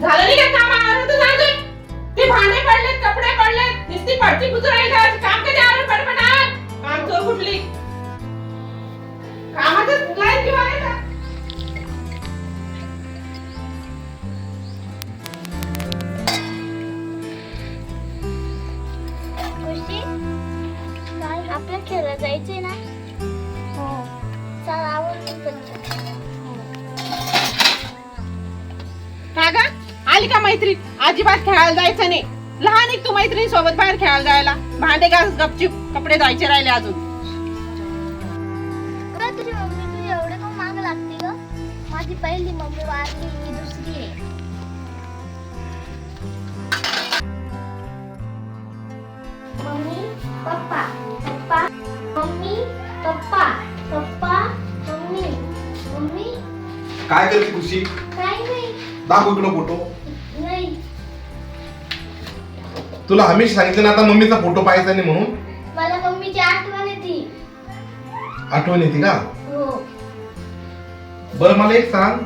झालं नाही का काम? आवर आवरतच अजून ते भांडे पडलेत कपडे पडलेत. नुसती पडती कुजून राहील का काम कधी आवर पटपट काम चोर कुठली? कामाचं लाईन किंवा आहे का? आपल्या खेळायला जायचंय ना? आली का मैत्री अजिबात खेळायला जायचं नाही. लहान एक तू मैत्रिणी सोबत बाहेर खेळायला जायला. भांडे घास गपचिप कपडे धुवायचे राहिले अजून. का तुझी मम्मी तुझी एवढे का माग लागते ग? माझी पहिली मम्मी वारली ही दुसरी आहे. Mummy papa papa mummy papa papa mummy mummy. काय करते खुशी? काय नाही. दाखव इकडं फोटो. तुला हमेश सांगितलं ना आता मम्मीचा फोटो पाहायचा नाही म्हणून. मला मम्मीची आठवण येते. आठवण येते का? हो. बरं मला एक सांग.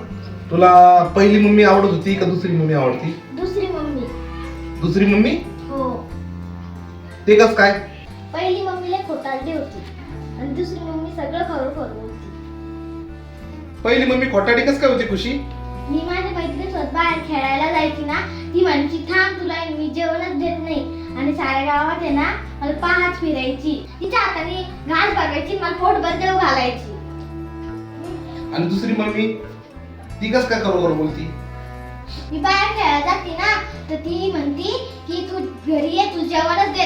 तुला पहिली मम्मी आवडत होती का दुसरी मम्मी आवडती? दुसरी मम्मी. दुसरी मम्मी? हो. ते कस काय? पहिली मम्मीला खोटारडी होती. आणि दुसरी मम्मी सगळं खरं खरं होती. पहिली मम्मी खोटाडी कस काय होती खुशी? मी माझ्या मैत्रिणीसोबत बाहेर खेळायला जायची ना ती म्हणायची थांब तुला मी नाही आणि साऱ्या गावात आहे ना मला पाहच फिरायची. तिच्या हाताने घास बघायची मला पोटभर देव घालायची. आणि दुसरी मम्मी ती कस काय करोबर बोलती? मी बाहेर खेळायला जाते ना तर ती म्हणती की तू घरी ये तू जेवणच देत